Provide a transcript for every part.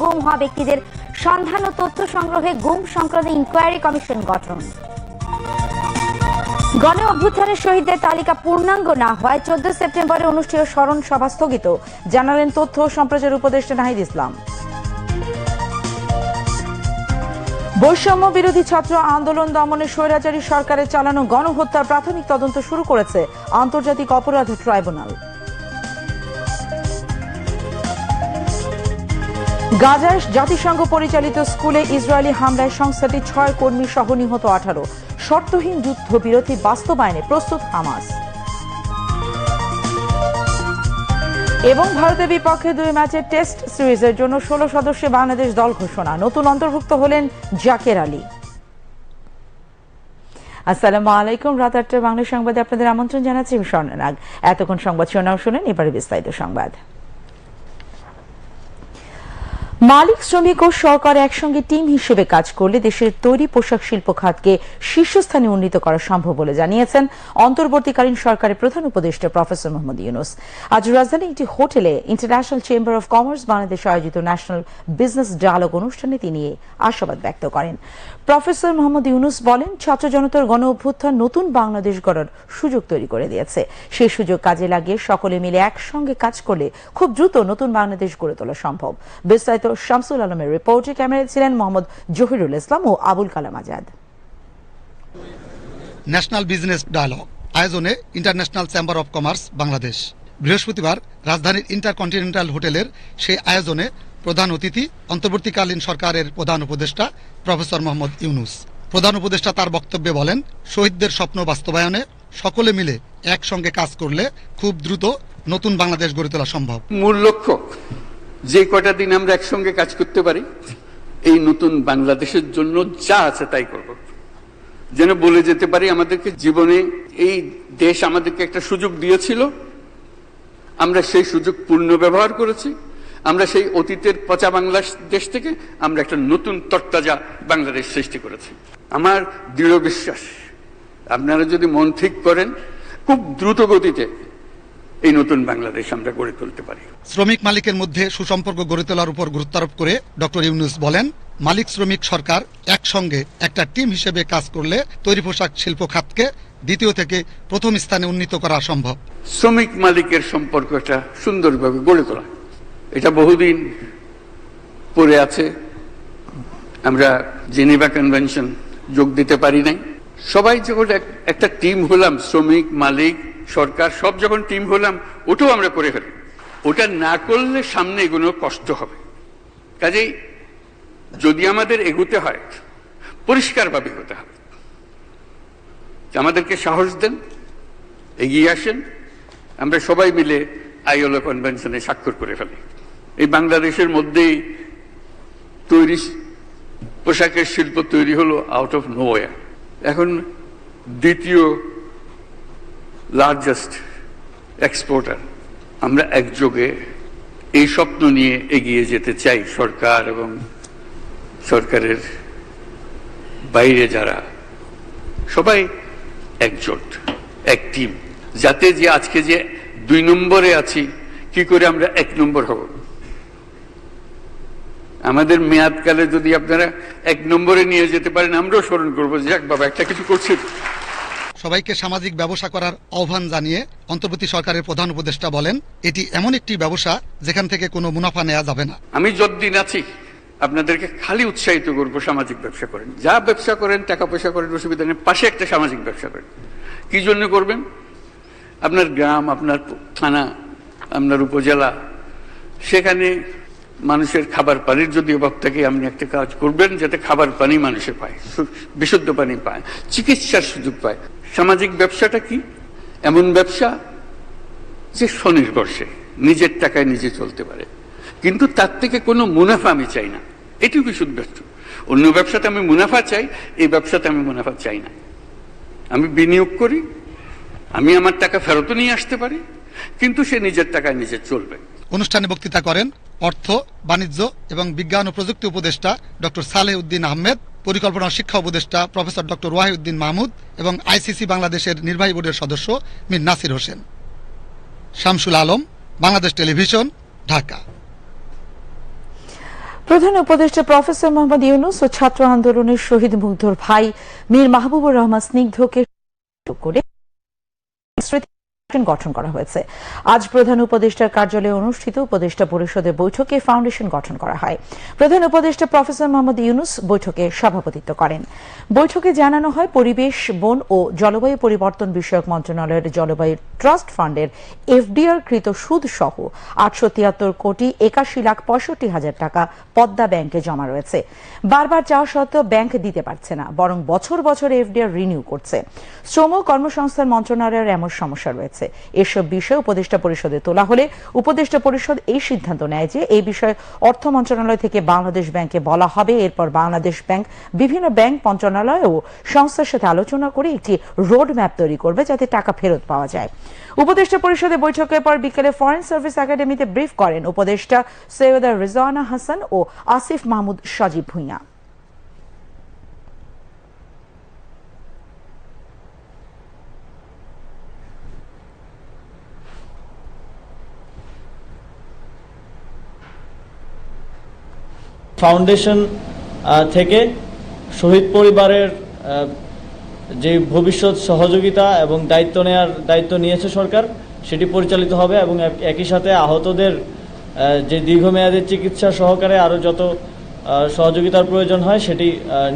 গুম হওয়া ব্যক্তিদের সন্ধান ও তথ্য সংগ্রহে গুম সংক্রান্ত ইনকোয়ারি কমিশন গঠন। গণ অভ্যুত্থানের শহীদদের তালিকা পূর্ণাঙ্গ না হওয়ায় চোদ্দ সেপ্টেম্বরে অনুষ্ঠিত স্মরণ সভা স্থগিত। জানালেন তথ্য সম্প্রচার উপদেষ্টা নাহিদ ইসলাম। বৈষম্য বিরোধী ছাত্র আন্দোলন দমনে স্বৈরাচারী সরকারের চালানো গণহত্যার প্রাথমিক তদন্ত শুরু করেছে আন্তর্জাতিক অপরাধ ট্রাইব্যুনাল। গাজায় জাতিসংঘ পরিচালিত স্কুলে ইসরায়েলি হামলায় সংস্থাটি ছয় কর্মী সহ নিহত আঠারো। শর্তহীন যুদ্ধ যুদ্ধবিরতি বাস্তবায়নে প্রস্তুত হামাস। এবং ভারতের বিপক্ষে দুই ম্যাচের টেস্ট সিরিজের জন্য ষোলো সদস্যে বাংলাদেশ দল ঘোষণা। নতুন অন্তর্ভুক্ত হলেন জাকের আলী। আসসালামু আলাইকুম। রাত আটটার বাংলা সংবাদে আপনাদের আমন্ত্রণ জানাচ্ছি আমি স্বর্ণা এতক্ষণ সংবাদ শোনাও শুনেন, এবারে বিস্তারিত সংবাদ। মালিক, শ্রমিক ও সরকার একসঙ্গে টিম হিসেবে কাজ করলে দেশের তৈরি পোশাক শিল্প খাতকে শীর্ষস্থানে উন্নীত করা সম্ভব বলে জানিয়েছেন অন্তর্বর্তীকালীন সরকারের প্রধান উপদেষ্টা প্রফেসর মোহাম্মদ ইউনুস। আজ রাজধানী একটি হোটেলে International Chamber of Commerce Bangladesh আয়োজিত ন্যাশনাল বিজনেস ডায়ালগ অনুষ্ঠানে তিনি আশাবাদ ব্যক্ত করেন। প্রফেসর মোহাম্মদ ইউনুস বলেন, ছাত্র জনতার গণ অভ্যুত্থান নতুন বাংলাদেশ গড়ার সুযোগ তৈরি করে দিয়েছে। সেই সুযোগ কাজে লাগিয়ে সকলে মিলে একসঙ্গে কাজ করলে খুব দ্রুত নতুন বাংলাদেশ গড়ে তোলা সম্ভব। বিস্তারিত শামসুল আলমের রিপোর্টে ক্যামেরায় ছিলেন মোহাম্মদ জহিরুল ইসলাম ও Abul Kalam Azad. National Business Dialogue আয়োজনে International Chamber of Commerce, Bangladesh. বৃহস্পতিবার রাজধানীর ইন্টারকন্টিনেন্টাল হোটেলের সেই আয়োজনে প্রধান অতিথি অন্তর্বর্তীকালীন সরকারের প্রধান উপদেষ্টা প্রফেসর মোহাম্মদ ইউনুস। প্রধান উপদেষ্টা তার বক্তব্যে বলেন, শহীদদের স্বপ্ন বাস্তবায়নে সকলে মিলে একসঙ্গে কাজ করলে খুব দ্রুত নতুন বাংলাদেশ গড়ে তোলা সম্ভব। মূল লক্ষ্য, যে কয়টা দিন আমরা একসঙ্গে কাজ করতে পারি, এই নতুন বাংলাদেশের জন্য যা আছে তাই করব। যেন বলে যেতে পারি, আমাদেরকে জীবনে এই দেশ আমাদেরকে একটা সুযোগ দিয়েছিল। আমরা সেই সুযোগ পূর্ণ ব্যবহার করেছি। আমরা সেই অতীতের পচা বাংলাদেশ থেকে আমরা একটা নতুন তরতাজা বাংলাদেশ সৃষ্টি করেছি। আমার দৃঢ় বিশ্বাস আপনারা যদি মন ঠিক করেন খুব দ্রুত গতিতে এই নতুন বাংলাদেশ আমরা গড়ে তুলতে পারি। শ্রমিক মালিকের মধ্যে সুসম্পর্ক গড়ে তোলার উপর গুরুত্বারোপ করে ডক্টর ইউনুস বলেন মালিক শ্রমিক সরকার একসঙ্গে একটা টিম হিসেবে কাজ করলে তৈরি পোশাক শিল্প খাতকে দ্বিতীয় থেকে প্রথম স্থানে উন্নীত করা সম্ভব। শ্রমিক মালিকের সম্পর্কটা সুন্দরভাবে গড়ে তোলা। এটা বহুদিন পড়ে আছে। আমরা জেনেভা কনভেনশন যোগ দিতে পারি নাই। সবাই যখন একটা টিম হলাম, শ্রমিক, মালিক, সরকার, সব যখন টিম হলাম, ওটাও আমরা করে ফেলি। ওটা না করলে সামনে এগুলো কষ্ট হবে। কাজেই যদি আমাদের এগুতে হয়, পরিষ্কারভাবে হতে হবে। আমাদেরকে সাহস দেন, এগিয়ে আসেন। আমরা সবাই মিলে আইএলও কনভেনশনে স্বাক্ষর করে ফেলি। এই বাংলাদেশের মধ্যেই তৈরি পোশাকের শিল্প তৈরি হলো আউট অফ নোওয়া এখন দ্বিতীয় লার্জেস্ট এক্সপোর্টার আমরা একযোগে এই স্বপ্ন নিয়ে এগিয়ে যেতে চাই সরকার এবং সরকারের বাইরে যারা। সবাই একজোট, এক টিম যাতে যে আজকে যে দুই নম্বরে আছি, কি করে আমরা এক নম্বর হব? আমাদের মেয়াদকালে যদি আপনারা এক নম্বরে নিয়ে যেতে পারেন আমরাও স্মরণ করব যে যাক বাবা একটা কিছু করছি। সবাইকে সামাজিক ব্যবসা করার আহ্বান জানিয়ে অন্তর্বর্তী সরকারের প্রধান উপদেষ্টা বলেন এটি এমন একটি ব্যবসা যেখান থেকে কোনো মুনাফা নেওয়া যাবে না। আমি যতদিন আছি আপনাদেরকে খালি উৎসাহিত করব সামাজিক ব্যবসা করেন। যা ব্যবসা করেন টাকা পয়সা করেন অসুবিধা নেই পাশে একটা সামাজিক ব্যবসা করেন। কি জন্য করবেন? আপনার গ্রাম আপনার থানা আপনার উপজেলা সেখানে মানুষের খাবার পানির যদি অভাব থাকে, আপনি একটা কাজ করবেন যাতে খাবার পানি মানুষে পায় বিশুদ্ধ পানি পায়, চিকিৎসার সুযোগ পায়। সামাজিক ব্যবসাটা কি? এমন ব্যবসা যে স্বনির্ভরশীল, নিজের টাকায় নিজে চলতে পারে। কিন্তু তার থেকে কোনো মুনাফা আমি চাই না। এটিও বিশুদ্ধ ব্যবসা অন্য ব্যবসাতে আমি মুনাফা চাই, এই ব্যবসাতে আমি মুনাফা চাই না। আমি বিনিয়োগ করি, আমি আমার টাকা ফেরতও নিয়ে আসতে পারি, কিন্তু সে নিজের টাকায় নিজে চলবে। অনুষ্ঠানে বক্তৃতা করেন অর্থ, বাণিজ্য এবং বিজ্ঞান ও প্রযুক্তি উপদেষ্টা ডক্টর সালেহ উদ্দিন আহমেদ, পরিকল্পনা শিক্ষা উপদেষ্টা প্রফেসর ডক্টর ওয়াহিউদ্দিন মাহমুদ এবং আইসিসি বাংলাদেশের নির্বাহী বোর্ডের সদস্য মীর নাসির হোসেন। শামসুল আলম, বাংলাদেশ টেলিভিশন, ঢাকা। প্রধান উপদেষ্টা প্রফেসর মোহাম্মদ ইউনুস ও ছাত্র আন্দোলনের শহীদ মুগ্ধর ভাই মীর মাহবুবুর রহমান স্নিগ্ধকে করে স্মৃতি গঠন করা হয়েছে। আজ প্রধান উপদেষ্টার কার্যালয়ে অনুষ্ঠিত উপদেষ্টা পরিষদের বৈঠকে ফাউন্ডেশন গঠন করা হয়। প্রধান উপদেষ্টা প্রফেসর মোহাম্মদ ইউনুস বৈঠকে সভাপতিত্ব করেন। বৈঠকে জানানো হয় পরিবেশ, বন ও জলবায়ু পরিবর্তন বিষয়ক মন্ত্রণালয়ের জলবায়ু ট্রাস্ট ফান্ডের এফডিআর কৃত সুদ সহ আটশো তিয়াত্তর কোটি একাশি লাখ পঁয়ষট্টি হাজার টাকা পদ্মা ব্যাংকে জমা রয়েছে। বারবার চাওয়া সত্ত্বেও ব্যাংক দিতে পারছে না, বরং বছর বছর এফডিআর রিনিউ করছে। শ্রম কর্মসংস্থান মন্ত্রণালয়ের এমন সমস্যা রয়েছে। এসব বিষয় উপদেষ্টা পরিষদে তোলা হলে উপদেষ্টা পরিষদ এই সিদ্ধান্ত নেয় যে এই বিষয়ে অর্থ মন্ত্রণালয় থেকে বাংলাদেশ ব্যাংকে বলা হবে। এরপর বাংলাদেশ ব্যাংক বিভিন্ন ব্যাংক মন্ত্রণালয় ও সংস্থার সাথে আলোচনা করে একটি রোড ম্যাপ তৈরি করবে যাতে টাকা ফেরত পাওয়া যায়। উপদেষ্টা পরিষদে বৈঠকের পর বিকেলে ফরেন সার্ভিস একাডেমিতে ব্রিফ করেন উপদেষ্টা সৈয়দা রিজওয়ানা হাসান ও আসিফ মাহমুদ সজীব ভুঁইয়া। ফাউন্ডেশন থেকে শহীদ পরিবারের যে ভবিষ্যৎ সহযোগিতা এবং দায়িত্ব নেওয়ার দায়িত্ব নিয়েছে সরকার, সেটি পরিচালিত হবে এবং একই সাথে আহতদের যে দীর্ঘমেয়াদী চিকিৎসা সহকারে আরও যত সহযোগিতার প্রয়োজন হয়, সেটি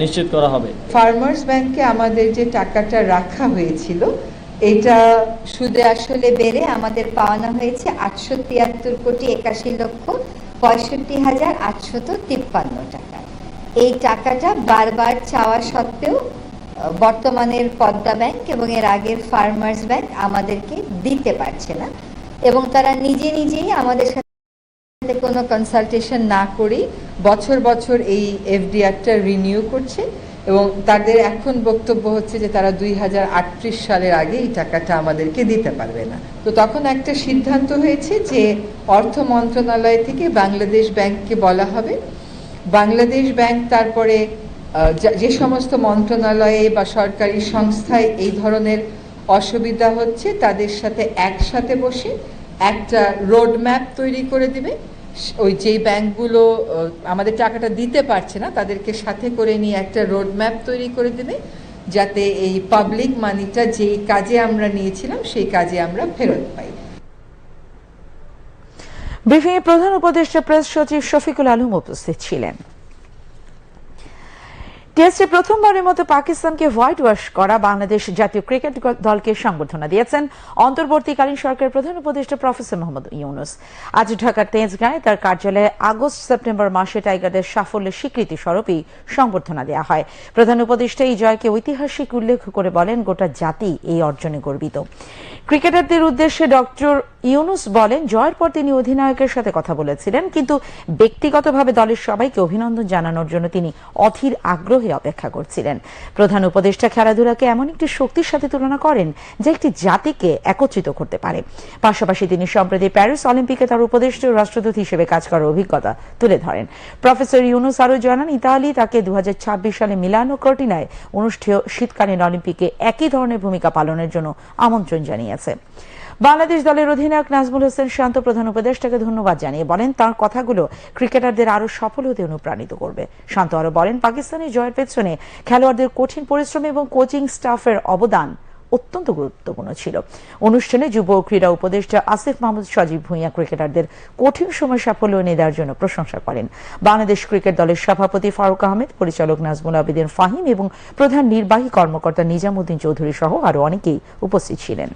নিশ্চিত করা হবে। ফার্মার্স ব্যাংকে আমাদের যে টাকাটা রাখা হয়েছিল, এটা সুদে আসলে বেড়ে আমাদের পাওনা হয়েছে আটশো তিয়াত্তর কোটি একাশি লক্ষ পঁয়ষট্টি হাজার আটশত তিপ্পান্ন টাকা। এই টাকাটা বারবার চাওয়া সত্ত্বেও বর্তমানের পদ্মা ব্যাংক এবং এর আগের ফার্মার্স ব্যাংক আমাদেরকে দিতে পারছে না এবং তারা নিজে নিজেই আমাদের সাথে কোনো কনসালটেশন না করেই বছর বছর এই এফডিআরটা রিনিউ করছে। এবং তাদের এখন বক্তব্য হচ্ছে যে তারা দুই হাজার আটত্রিশ সালের আগে এই টাকাটা আমাদেরকে দিতে পারবে না। তো তখন একটা সিদ্ধান্ত হয়েছে যে অর্থ মন্ত্রণালয় থেকে বাংলাদেশ ব্যাংককে বলা হবে। বাংলাদেশ ব্যাংক তারপরে যে সমস্ত মন্ত্রণালয়ে বা সরকারি সংস্থায় এই ধরনের অসুবিধা হচ্ছে, তাদের সাথে একসাথে বসে একটা রোড ম্যাপ তৈরি করে দিবে। ওই যেই ব্যাংকগুলো আমাদের টাকাটা দিতে পারছে না, তাদেরকে সাথে করে নিয়ে একটা রোডম্যাপ তৈরি করে দেবে, যাতে এই পাবলিক মানিটা যেই কাজে আমরা নিয়েছিলাম, সেই কাজে আমরা ফেরত পাই। ব্রিফিংয়ে প্রধান উপদেষ্টা প্রেস সচিব শফিকুল আলম উপস্থিত ছিলেন। টেস্টে প্রথমবারের মতো পাকিস্তানকে হোয়াইট ওয়াশ করা বাংলাদেশ জাতীয় ক্রিকেট দলকে সংবর্ধনা দিয়েছেন অন্তর্বর্তীকালীন সরকারের প্রধান উপদেষ্টা প্রফেসর মোহাম্মদ ইউনুস। আজ ঢাকার তেজগাঁয়ে তার কার্যালয়ে আগস্ট সেপ্টেম্বর মাসে টাইগারদের সাফল্যের স্বীকৃতি স্বরূপই সংবর্ধনা দেওয়া হয়। প্রধান উপদেষ্টা এই জয়কে ঐতিহাসিক উল্লেখ করে বলেন, গোটা জাতি এই অর্জনে গর্বিত। ক্রিকেটারদের উদ্দেশ্যে ডক্টর ইউনুস বলেন, জয়ের পর তিনি অধিনায়কের সাথে কথা বলেছিলেন, কিন্তু ব্যক্তিগতভাবে দলের সবাইকে অভিনন্দন জানানোর জন্য তিনি অধীর আগ্রহে অপেক্ষা করছিলেন। প্রধান উপদেষ্টা খেলাধুলাকে এমন একটি শক্তির সাথে তুলনা করেন, যা একটি জাতিকে একত্রিত করতে পারে। পাশাপাশি তিনি সম্প্রতি প্যারিস অলিম্পিকে তার উপদেষ্টা রাষ্ট্রদূত হিসেবে কাজ করার অভিজ্ঞতা তুলে ধরেন। প্রফেসর ইউনুস আরও জানান, ইতালি তাকে দু হাজার ছাব্বিশ সালে মিলানো কর্টিনায় অনুষ্ঠেয় শীতকালীন অলিম্পিকে একই ধরনের ভূমিকা পালনের জন্য আমন্ত্রণ জানিয়েছে। বাংলাদেশ দলের অধিনায়ক নাজমুল হোসেন শান্ত প্রধান উপদেষ্টাকে ধন্যবাদ জানিয়ে বলেন, তার কথাগুলো ক্রিকেটারদের আরও সফল হতে অনুপ্রাণিত করবে। শান্ত আরও বলেন পাকিস্তানের জয়ের পেছনে খেলোয়াড়দের কঠিন পরিশ্রম এবং কোচিং স্টাফের অবদান অত্যন্ত গুরুত্বপূর্ণ ছিল। অনুষ্ঠানে যুব ও ক্রীড়া উপদেষ্টা আসিফ মাহমুদ সজীব ভুঁইয়া ক্রিকেটারদের কঠিন সময় সাফল্য এনে দেওয়ার জন্য প্রশংসা করেন। বাংলাদেশ ক্রিকেট দলের সভাপতি ফারুক আহমেদ, পরিচালক নাজমুল আবেদিন ফাহিম এবং প্রধান নির্বাহী কর্মকর্তা নিজামুদ্দিন চৌধুরী সহ আরও অনেকেই উপস্থিত ছিলেন।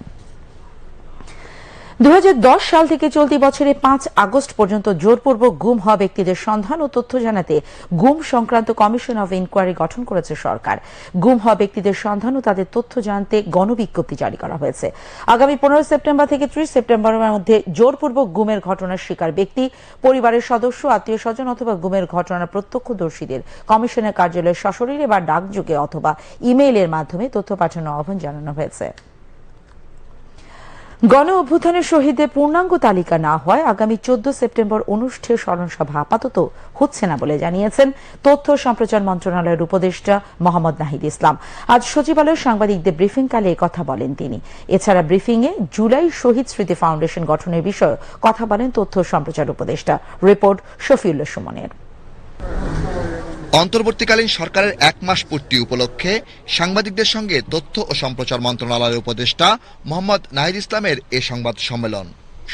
দু হাজার দশ সাল থেকে চলতি বছরে পাঁচ আগস্ট পর্যন্ত জোরপূর্বক গুম হওয়া ব্যক্তিদের সন্ধান ও তথ্য জানাতে গুম সংক্রান্ত কমিশন অফ ইনকোয়ারি গঠন করেছে সরকার। গুম হওয়া ব্যক্তিদের সন্ধান ও তাদের তথ্য জানতে গণবিজ্ঞপ্তি জারি করা হয়েছে। আগামী পনেরো সেপ্টেম্বর থেকে ত্রিশ সেপ্টেম্বরের মধ্যে জোরপূর্বক গুমের ঘটনার শিকার ব্যক্তি, পরিবারের সদস্য আত্মীয় স্বজন অথবা গুমের ঘটনার প্রত্যক্ষদর্শীদের, কমিশনের কার্যালয়ে সশরীরে বা ডাকযোগে অথবা ইমেইলের মাধ্যমে তথ্য পাঠানোর আহ্বান জানানো হয়েছে। গণ অভ্যুত্থানের শহীদদের পূর্ণাঙ্গ তালিকা না হয় আগামী চোদ্দ সেপ্টেম্বর অনুষ্ঠেয় স্মরণসভা আপাতত হচ্ছে না বলে জানিয়েছেন তথ্য সম্প্রচার মন্ত্রণালয়ের উপদেষ্টা মোহাম্মদ নাহিদ ইসলাম। আজ সচিবালয়ের সাংবাদিকদের ব্রিফিংকালে কথা বলেন তিনি। এছাড়া ব্রিফিংয়ে জুলাই শহীদ স্মৃতি ফাউন্ডেশন গঠনের বিষয়ে কথা বলেন তথ্য সম্প্রচার উপদেষ্টা। রিপোর্ট শফিউল্লাহ সুমনের। অন্তর্বর্তীকালীন সরকারের এক মাস পূর্তি উপলক্ষে সাংবাদিকদের সঙ্গে তথ্য ও সম্প্রচার মন্ত্রণালয়ের উপদেষ্টা মোহাম্মদ নাহিদ ইসলামের এ সংবাদ সম্মেলন।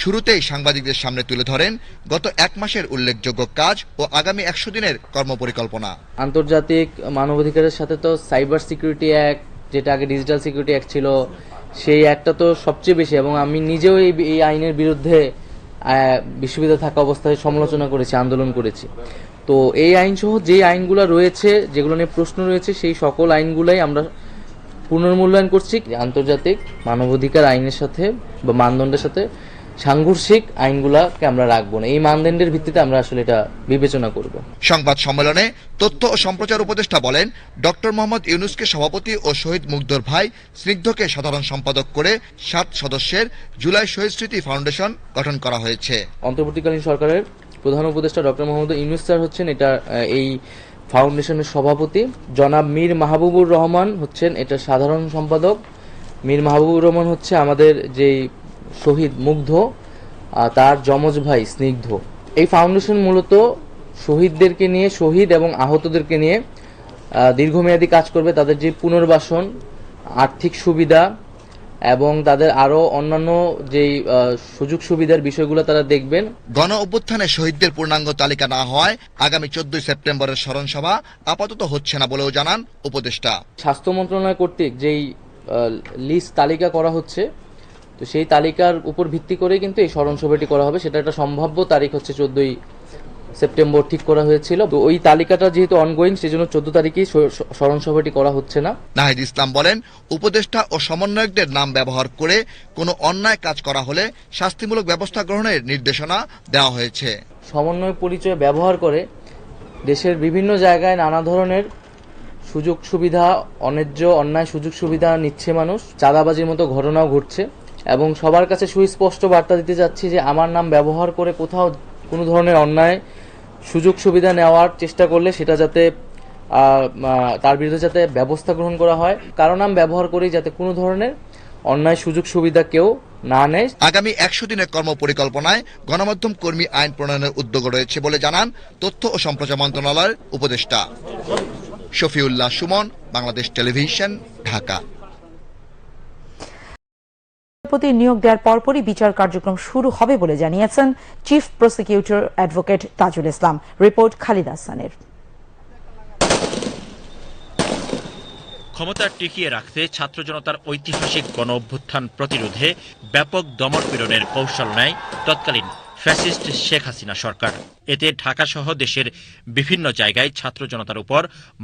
শুরুতেই সাংবাদিকদের সামনে তুলে ধরেন গত এক মাসের উল্লেখযোগ্য কাজ ও আগামী একশো দিনের কর্মপরিকল্পনা। আন্তর্জাতিক মানবাধিকারের সাথে তো সাইবার সিকিউরিটি অ্যাক্ট, যেটা আগে ডিজিটাল সিকিউরিটি অ্যাক্ট ছিল, সেই অ্যাক্টটা তো সবচেয়ে বেশি এবং আমি নিজেও এই এই আইনের বিরুদ্ধে বিশ্ববিদ্যালয়ে থাকা অবস্থায় সমালোচনা করেছি, আন্দোলন করেছি। তো এই আইন সহ যে আইনগুলো রয়েছে যেগুলো নিয়ে প্রশ্ন রয়েছে সেই সকল আইনগুলাই আমরা পুনর্মূল্যায়ন করছি। আন্তর্জাতিক মানবাধিকার আইনের সাথে বা মানদণ্ডের সাথে সাংঘর্ষিক আইনগুলাকে আমরা রাখব না। এই মানদণ্ডের ভিত্তিতে আমরা আসলে এটা বিবেচনা করব। সংবাদ সম্মেলনে তথ্য ও সম্প্রচার উপদেষ্টা বলেন ডক্টর মোহাম্মদ ইউনুসকে সভাপতি ও শহীদ মুগ্ধর ভাই স্নিগ্ধকে সাধারণ সম্পাদক করে সাত সদস্যের জুলাই শহীদ স্মৃতি ফাউন্ডেশন গঠন করা হয়েছে। অন্তর্বর্তীকালীন সরকারের প্রধান উপদেষ্টা ডক্টর মোহাম্মদ ইউনুস স্যার হচ্ছেন, এটা এই ফাউন্ডেশনের সভাপতি। জনাব মীর মাহবুবুর রহমান হচ্ছেন, এটা সাধারণ সম্পাদক। মীর মাহবুবুর রহমান হচ্ছে আমাদের যেই শহীদ মুগ্ধ তার যমজ ভাই স্নিগ্ধ। এই ফাউন্ডেশন মূলত শহীদদেরকে নিয়ে, শহীদ এবং আহতদেরকে নিয়ে দীর্ঘমেয়াদী কাজ করবে। তাদের যে পুনর্বাসন, আর্থিক সুবিধা এবং তাদের আরও অন্যান্য যেই সুযোগ সুবিধার বিষয়গুলো তারা দেখবেন। গণ অভ্যুত্থানে শহীদদের পূর্ণাঙ্গ তালিকা না হওয়ায় আগামী চোদ্দই সেপ্টেম্বরের স্মরণ সভা আপাতত হচ্ছে না বলেও জানান উপদেষ্টা। স্বাস্থ্য মন্ত্রণালয় কর্তৃক যেই লিস্ট তালিকা করা হচ্ছে তো সেই তালিকার উপর ভিত্তি করে কিন্তু এই স্মরণ সভাটি করা হবে। সেটা একটা সম্ভাব্য তারিখ হচ্ছে চোদ্দই সেপ্টেম্বর ঠিক করা হয়েছিল। তো ওই তালিকাটা যেহেতু অনগোয়িং সেই জন্য চোদ্দ স- স্মরণ সভাটি করা হচ্ছে না। নাহিদ ইসলাম বলেন উপদেষ্টা ও সমন্বয়কদের নাম ব্যবহার করে কোনো অন্যায় কাজ করা হলে শাস্তিমূলক ব্যবস্থা গ্রহণের নির্দেশনা দেওয়া হয়েছে। সমন্বয় পরিচয় ব্যবহার করে দেশের বিভিন্ন জায়গায় নানা ধরনের সুযোগ সুবিধা অন্যায্য অন্যায় সুযোগ সুবিধা নিচ্ছে মানুষ। চাঁদাবাজির মতো ঘটনাও ঘটছে। এবং সবার কাছে সুস্পষ্ট বার্তা দিতে যাচ্ছি যে আমার নাম ব্যবহার করে কোথাও কোনো ধরনের অন্যায় সুযোগ সুবিধা নেওয়ার চেষ্টা করলে সেটা যাতে তার বিরুদ্ধে যাতে ব্যবস্থা গ্রহণ করা হয়। কারও নাম ব্যবহার করি যাতে কোনো ধরনের অন্যায় সুযোগ সুবিধা কেউ না নেয়। আগামী একশো দিনের কর্মপরিকল্পনায় গণমাধ্যম কর্মী আইন প্রণয়নের উদ্যোগ রয়েছে বলে জানান তথ্য ও সম্প্রচার মন্ত্রণালয়ের উপদেষ্টা। শফিউল্লাহ সুমন, বাংলাদেশ টেলিভিশন, ঢাকা। বিচারপতি নিয়োগ দেওয়ার পরপরই বিচার কার্যক্রম শুরু হবে বলে জানিয়েছেন chief prosecutor advocate Tajul Islam. Report Khalid হাসানের ক্ষমতা টিকিয়ে রাখতে ছাত্র জনতার ঐতিহাসিক গণ অভ্যুত্থান প্রতিরোধে ব্যাপক দমন পীড়নের কৌশল নেয় তৎকালীন ফ্যাসিস্ট শেখ হাসিনা সরকার। এতে ঢাকাসহ দেশের বিভিন্ন জায়গায় ছাত্র জনতার উপর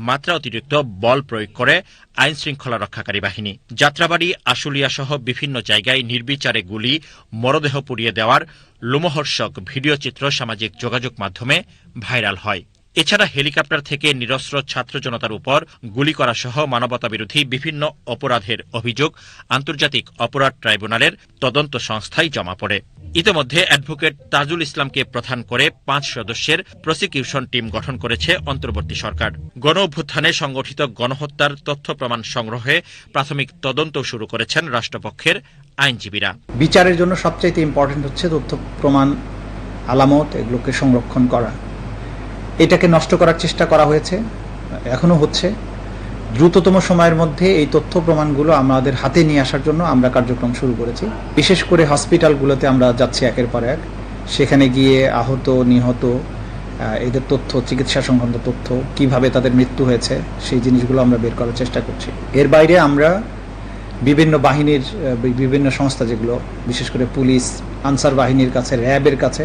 মাত্রা অতিরিক্ত বল প্রয়োগ করে আইন শৃঙ্খলা রক্ষাকারী বাহিনী। যাত্রাবাড়ি আশুলিয়া সহ বিভিন্ন জায়গায় নির্বিচারে গুলি, মরদেহ পুড়িয়ে দেওয়ার লোমহর্ষক ভিডিও চিত্র সামাজিক যোগাযোগ মাধ্যমে ভাইরাল হয়। এছাড়া হেলিকপ্টার থেকে নিরস্ত্র ছাত্র জনতার উপর গুলি করা সহ মানবতা বিরোধী বিভিন্ন অপরাধের অভিযোগ আন্তর্জাতিক অপরাধ ট্রাইব্যুনালের তদন্ত সংস্থায় জমা পড়ে। ইতোমধ্যে অ্যাডভোকেট তাজুল ইসলামকে প্রধান করে পাঁচ সদস্যের প্রসিকিউশন টিম গঠন করেছে অন্তর্বর্তী সরকার। গণ অভ্যুত্থানে সংগঠিত গণহত্যার তথ্য প্রমাণ সংগ্রহে প্রাথমিক তদন্ত শুরু করেছেন রাষ্ট্রপক্ষের আইনজীবীরা। বিচারের জন্য সবচাইতে ইম্পর্টেন্ট হচ্ছে তথ্য প্রমাণ, আলামত, এগুলোকে সংরক্ষণ করা। এটাকে নষ্ট করার চেষ্টা করা হয়েছে, এখনও হচ্ছে। দ্রুততম সময়ের মধ্যে এই তথ্য প্রমাণগুলো আমাদের হাতে নিয়ে আসার জন্য আমরা কার্যক্রম শুরু করেছি। বিশেষ করে হসপিটালগুলোতে আমরা যাচ্ছি একের পর এক। সেখানে গিয়ে আহত, নিহত এদের তথ্য, চিকিৎসা সংক্রান্ত তথ্য, কীভাবে তাদের মৃত্যু হয়েছে, সেই জিনিসগুলো আমরা বের করার চেষ্টা করছি। এর বাইরে আমরা বিভিন্ন বাহিনীর বিভিন্ন সংস্থা যেগুলো, বিশেষ করে পুলিশ, আনসার বাহিনীর কাছে, র্যাবের কাছে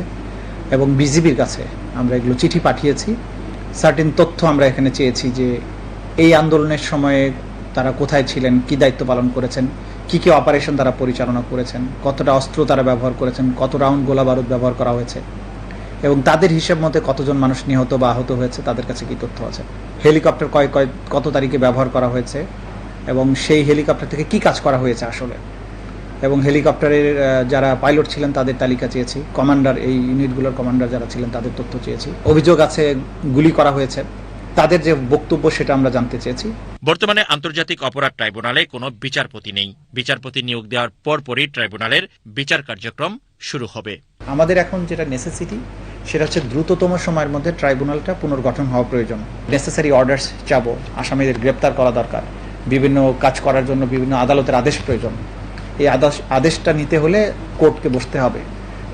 এবং বিজিবির কাছে আমরা এগুলো চিঠি পাঠিয়েছি। সার্টিন তথ্য আমরা এখানে চেয়েছি যে এই আন্দোলনের সময়ে তারা কোথায় ছিলেন, কি দায়িত্ব পালন করেছেন, কি কি অপারেশন তারা পরিচালনা করেছেন, কতটা অস্ত্র তারা ব্যবহার করেছেন, কত রাউন্ড গোলা বারুদ ব্যবহার করা হয়েছে এবং তাদের হিসেব মতে কতজন মানুষ নিহত বা আহত হয়েছে তাদের কাছে কি তথ্য আছে? হেলিকপ্টার কয় কয়, কত তারিখে ব্যবহার করা হয়েছে এবং সেই হেলিকপ্টার থেকে কি কাজ করা হয়েছে আসলে? এবং হেলিকপ্টারের যারা পাইলট ছিলেন তাদের তালিকা চেয়েছি। কমান্ডার এই ইউনিটগুলোর কমান্ডার যারা ছিলেন তাদের তথ্য চেয়েছি। অভিযোগ আছে গুলি করা হয়েছে। তাদের যে বক্তব্য সেটা আমরা জানতে চেয়েছি। বর্তমানে আন্তর্জাতিক অপরাধ ট্রাইব্যুনালে কোনো বিচারপতি নেই। বিচারপতি নিয়োগ দেওয়ার পরপরই ট্রাইব্যুনালের বিচার কার্যক্রম শুরু হবে। আমাদের এখন যেটা নেসেসিটি সেটা হচ্ছে দ্রুততম সময়ের মধ্যে ট্রাইব্যুনালটা পুনর্গঠন হওয়া প্রয়োজন। নেসেসারি অর্ডার্স চাবো আসামিদের গ্রেপ্তার করা দরকার। বিভিন্ন কাজ করার জন্য বিভিন্ন আদালতের আদেশ প্রয়োজন। এই আদেশ আদেশটা নিতে হলে কোর্টকে বসতে হবে।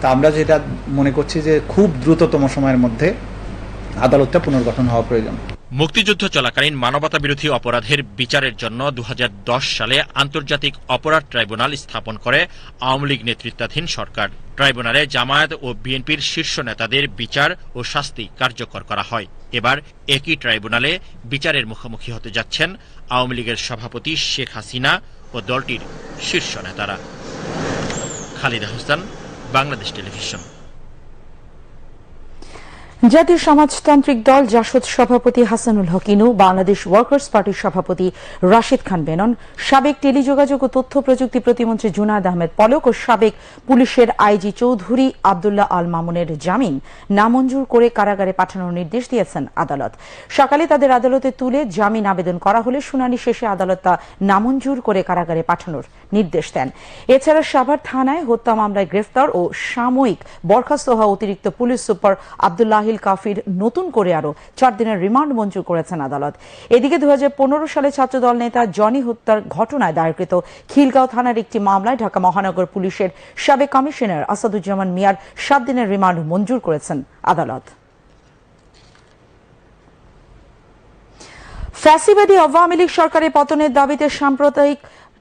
তা আমরা যেটা মনে করছি যে খুব দ্রুততম সময়ের মধ্যে আদালতটা পুনর্গঠন হওয়া প্রয়োজন। মুক্তিযুদ্ধ চলাকালীন মানবতা বিরোধী অপরাধের বিচারের জন্য দু সালে আন্তর্জাতিক অপরাধ ট্রাইব্যুনাল স্থাপন করে আওয়ামী লীগ নেতৃত্বাধীন সরকার। ট্রাইব্যুনালে জামায়াত ও বিএনপির শীর্ষ নেতাদের বিচার ও শাস্তি কার্যকর করা হয়। এবার একই ট্রাইব্যুনালে বিচারের মুখোমুখি হতে যাচ্ছেন আওয়ামী লীগের সভাপতি শেখ হাসিনা ও দলটির শীর্ষ নেতারা। খালিদা হোসেন বাংলাদেশ টেলিভিশন। জাতীয় সমাজতান্ত্রিক দল জাসদ সভাপতি হাসানুল হকিনু, বাংলাদেশ ওয়ার্কার্স পার্টির সভাপতি রাশিদ খান বেনন, সাবেক টেলিযোগাযোগ ও তথ্য প্রযুক্তি প্রতিমন্ত্রী জুনায়দ আহমেদ পলক ও সাবেক পুলিশের আইজি চৌধুরী আবদুল্লাহ আল মামুনের জামিন নামঞ্জুর করে কারাগারে পাঠানোর নির্দেশ দিয়েছেন আদালত। সকালে তাদের আদালতে তুলে জামিন আবেদন করা হলে শুনানি শেষে আদালত তা নামঞ্জুর করে কারাগারে পাঠানোর নির্দেশ দেন। এছাড়া সাভার থানায় হত্যা মামলায় গ্রেফতার ও সাময়িক বরখাস্ত হওয়া অতিরিক্ত পুলিশ সুপার আবদুল্লাহিল কাফির নতুন করে আরও চার দিনের রিমান্ড মঞ্জুর করেছেন আদালত। এদিকে দু সালে ছাত্রদল নেতা জনি হত্যার ঘটনায় দায়েরকৃত খিলগাঁও থানার একটি মামলায় ঢাকা মহানগর পুলিশের সাবেক কমিশনার আসাদুজ্জামান মিয়ার সাত দিনের রিমান্ড মঞ্জুর করেছেন আদালত। ফ্যাসিবাদী আওয়ামী লীগ সরকারের পতনের দাবিতে সাম্প্রদায়িক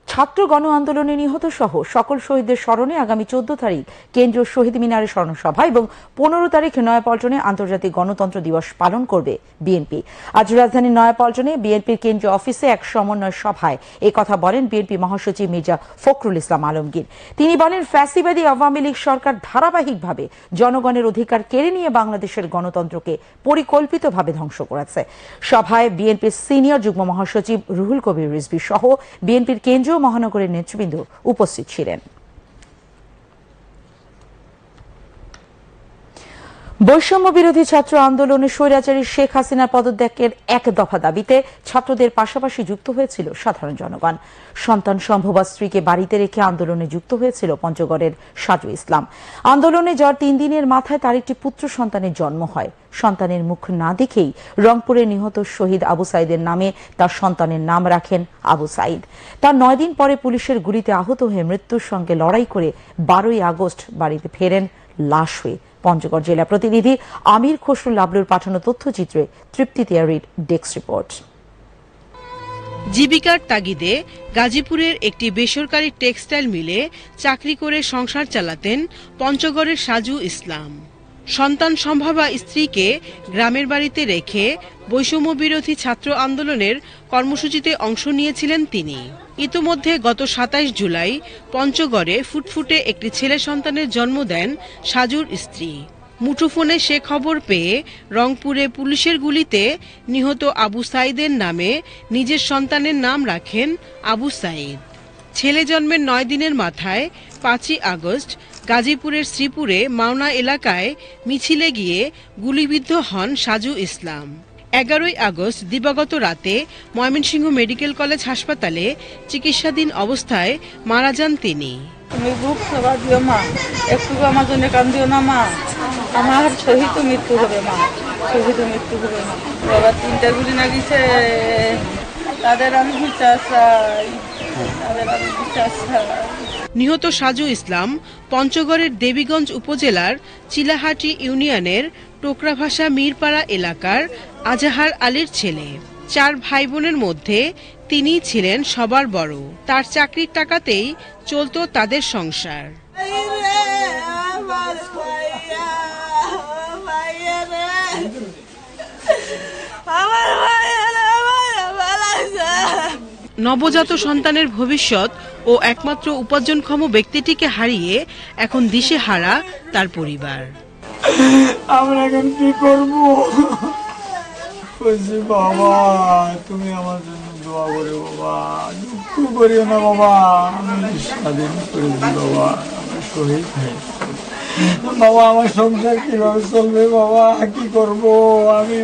ছাত্র গণ আন্দোলনে নিহত সহ সকল শহীদদের স্মরণে আগামী চোদ্দ তারিখ কেন্দ্রীয় শহীদ মিনারে স্মরণ সভা এবং পনেরো তারিখ নয়াপল্টনে আন্তর্জাতিক গণতন্ত্র দিবস পালন করবে বিএনপি। আজ রাজধানীর নয়াপল্টনে বিএনপির কেন্দ্রীয় অফিসে এক সমন্বয় সভায় এ কথা বলেন বিএনপি মহাসচিব মির্জা ফখরুল ইসলাম আলমগীর। তিনি বলেন, ফ্যাসিবাদী আওয়ামী লীগ সরকার ধারাবাহিকভাবে জনগণের অধিকার কেড়ে নিয়ে বাংলাদেশের গণতন্ত্রকে পরিকল্পিতভাবে ধ্বংস করেছে। সভায় বিএনপির সিনিয়র যুগ্ম মহাসচিব রুহুল কবির রিজভী সহ বিএনপির কেন্দ্রীয় মহানগরের নেতৃবৃন্দ উপস্থিত ছিলেন। বৈষম্য বিরোধী ছাত্র আন্দোলনে স্বৈরাচারী শেখ হাসিনার পদত্যাগের এক দফা দাবিতে ছাত্রদের পাশাপাশি যুক্ত হয়েছিল সাধারণ জনগণ। সন্তান সম্ভবা স্ত্রীকে বাড়িতে রেখে আন্দোলনে যুক্ত হয়েছিল পঞ্চগড়ের সাজু ইসলাম। আন্দোলনে যাওয়ার তিন দিনের মাথায় তার একটি পুত্র সন্তানের জন্ম হয়। সন্তানের মুখ না দেখেই রংপুরে নিহত শহীদ আবু সাইদের নামে তার সন্তানের নাম রাখেন আবু সাইদ। তার নয় দিন পরে পুলিশের গুলিতে আহত হয়ে মৃত্যুর সঙ্গে লড়াই করে বারোই আগস্ট বাড়িতে ফেরেন লাশ হয়ে। পঞ্চগড় জেলা প্রতিনিধি আমির খসরুল লাবলুর পাঠানো তথ্যচিত্রে তৃপ্তিতিয়ারির ডেস্ক রিপোর্ট। জীবিকার তাগিদে গাজীপুরের একটি বেসরকারি টেক্সটাইল মিলে চাকরি করে সংসার চালাতেন পঞ্চগড়ের সাজু ইসলাম। সন্তান সম্ভাবা স্ত্রীকে গ্রামের বাড়িতে রেখে বৈষম্য বিরোধী ছাত্র আন্দোলনের কর্মসূচিতে অংশ নিয়েছিলেন তিনি। ইতোমধ্যে গত সাতাইশ জুলাই পঞ্চগড়ে ফুটফুটে একটি ছেলে সন্তানের জন্ম দেন সাজুর স্ত্রী। মুঠোফোনে সে খবর পেয়ে রংপুরে পুলিশের গুলিতে নিহত আবু সাইদের নামে নিজের সন্তানের নাম রাখেন আবু সাইদ। ছেলে জন্মের নয় দিনের মাথায় পাঁচই আগস্ট গাজীপুরের শ্রীপুরে মাওনা এলাকায় মিছিলে গিয়ে গুলিবিদ্ধ হন সাজু ইসলাম। এগারোই আগস্ট দিবাগত রাতে ময়মনসিংহ মেডিকেল কলেজ হাসপাতালে চিকিৎসাধীন অবস্থায় মারা যান তিনি। তুমি বুক সেবা দিও মা। একটু আমার জন্য কান্দিও না মা। আমার শহীদ মৃত্যু হবে মা। শহীদ মৃত্যু হবে মা। বাবা তিনটা গুলি লাগিছে তাদের আমি বিশ্বাস চাই। তাদের আমি বিশ্বাস চাই। নিহত সাজু ইসলাম পঞ্চগড়ের দেবীগঞ্জ উপজেলার চিলাহাটি ইউনিয়নের টোকরাভাষা মীরপাড়া এলাকার আজাহার আলীর ছেলে। চার ভাই বোনের মধ্যে তিনিই ছিলেন সবার বড়। তার চাকরির টাকাতেই চলতো তাদের সংসার। নবজাত সন্তানের ভবিষ্যৎ ও একমাত্র উপার্জনক্ষম ব্যক্তিটিকে হারিয়ে এখন দিশেহারা তার পরিবার। আমরা এখন কি করব? বলছি, বাবা, তুমি আমার জন্য দোয়া করে বাবা। দুঃখ করিও না, বাবা। আমি স্বাধীন করেছি বাবা। আমি শহীদ বাবা, আমার সংসার কীভাবে চলবে, বাবা? কি করব? আমি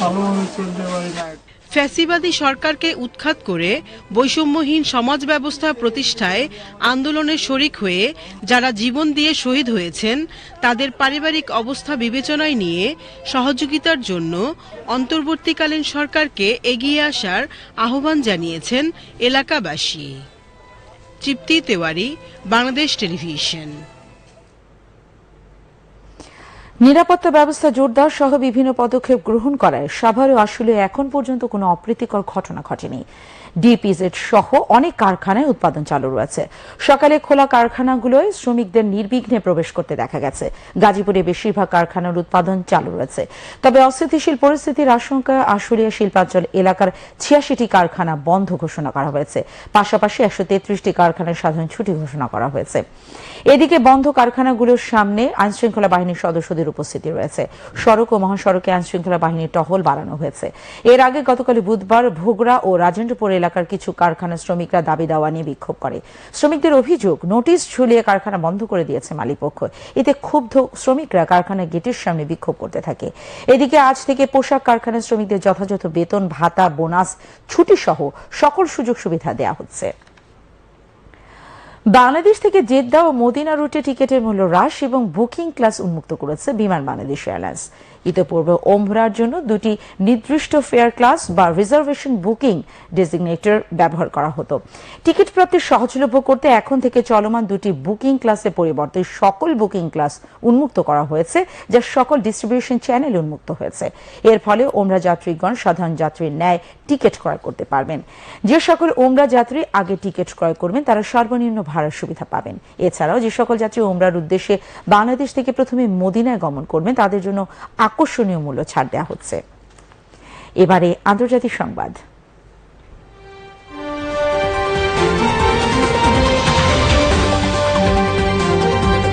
ভালোভাবে চলতে পারি না। ফ্যাসিবাদী সরকারকে উৎখাত করে বৈষম্যহীন সমাজ ব্যবস্থা প্রতিষ্ঠায় আন্দোলনে শরিক হয়ে যারা জীবন দিয়ে শহীদ হয়েছেন, তাদের পারিবারিক অবস্থা বিবেচনায় নিয়ে সহযোগিতার জন্য অন্তর্বর্তীকালীন সরকারকে এগিয়ে আসার আহ্বান জানিয়েছেন এলাকাবাসী। তৃপ্তি তেওয়ারি, বাংলাদেশ টেলিভিশন। নিরাপত্তা ব্যবস্থা জোরদার সহ বিভিন্ন পদক্ষেপ গ্রহণ করায় সাভারে আসলে এখন পর্যন্ত কোনো অপ্রীতিকর ঘটনা ঘটেনি। ডিপিজেড সহ অনেক কারখানায় উৎপাদন চালু রয়েছে। সকালে খোলা কারখানাগুলোয় শ্রমিকদের নির্বিঘ্নে প্রবেশ করতে দেখা গেছে। গাজীপুরে বেশিরভাগ কারখানার উৎপাদন চালু রয়েছে। তবে অস্থিতিশীল পরিস্থিতির আশঙ্কায় আশুলিয়া শিল্পাঞ্চল এলাকার ছিয়াশিটি কারখানা বন্ধ ঘোষণা করা হয়েছে। পাশাপাশি একশো তেত্রিশটি কারখানার সাধারণ ছুটি ঘোষণা করা হয়েছে। এদিকে বন্ধ কারখানাগুলোর সামনে আইনশৃঙ্খলা বাহিনীর সদস্যদের উপস্থিতি রয়েছে। সড়ক ও মহাসড়কে আইনশৃঙ্খলা বাহিনীর টহল বাড়ানো হয়েছে। এর আগে গতকাল বুধবার ভোগড়া ও রাজেন্দ্রপুর এলাকার কিছু কারখানা শ্রমিকরা দাবি দাওয়া নিয়ে বিক্ষোভ করে। শ্রমিকদের অভিযোগ, নোটিশ ঝুলিয়ে কারখানা বন্ধ করে দিয়েছে মালিকপক্ষ। এতে ক্ষুব্ধ শ্রমিকরা কারখানার গেটের সামনে বিক্ষোভ করতে থাকে। এদিকে আজ থেকে পোশাক কারখানার শ্রমিকদের যথাযথ বেতন, ভাতা, বোনাস, ছুটি সহ সকল সুযোগ সুবিধা দেওয়া হচ্ছে। বাংলাদেশ থেকে জেদ্দা ও মদিনা রুটে টিকিটের মূল্য হ্রাস এবং বুকিং ক্লাস উন্মুক্ত করেছে বিমান বাংলাদেশ এয়ারলাইন্স। ইতিপূর্বে ওমরার জন্য দুটি নির্দিষ্ট ফেয়ার ক্লাস বা রিজার্ভেশন বুকিং ডেজিগনেটর ব্যবহার করা হতো। টিকিট প্রাপ্তি সহজলভ্য করতে এখন থেকে চলমান দুটি বুকিং ক্লাসের পরিবর্তে সকল বুকিং ক্লাস উন্মুক্ত করা হয়েছে, যা সকল ডিস্ট্রিবিউশন চ্যানেল উন্মুক্ত হয়েছে। এর ফলে ওমরা যাত্রীগণ সাধারণ যাত্রীর ন্যায় টিকিট ক্রয় করতে পারবেন। যে সকল ওমরা যাত্রী আগে টিকিট ক্রয় করবেন, তারা সর্বনিম্ন ভাড়ার সুবিধা পাবেন। এছাড়াও যে সকল যাত্রী ওমরার উদ্দেশ্যে বাংলাদেশ থেকে প্রথমে মদিনায় গমন করবেন, তাদের জন্য আকর্ষণীয় মূল্য ছাড় দেওয়া হচ্ছে। এবারে আন্তর্জাতিক সংবাদ।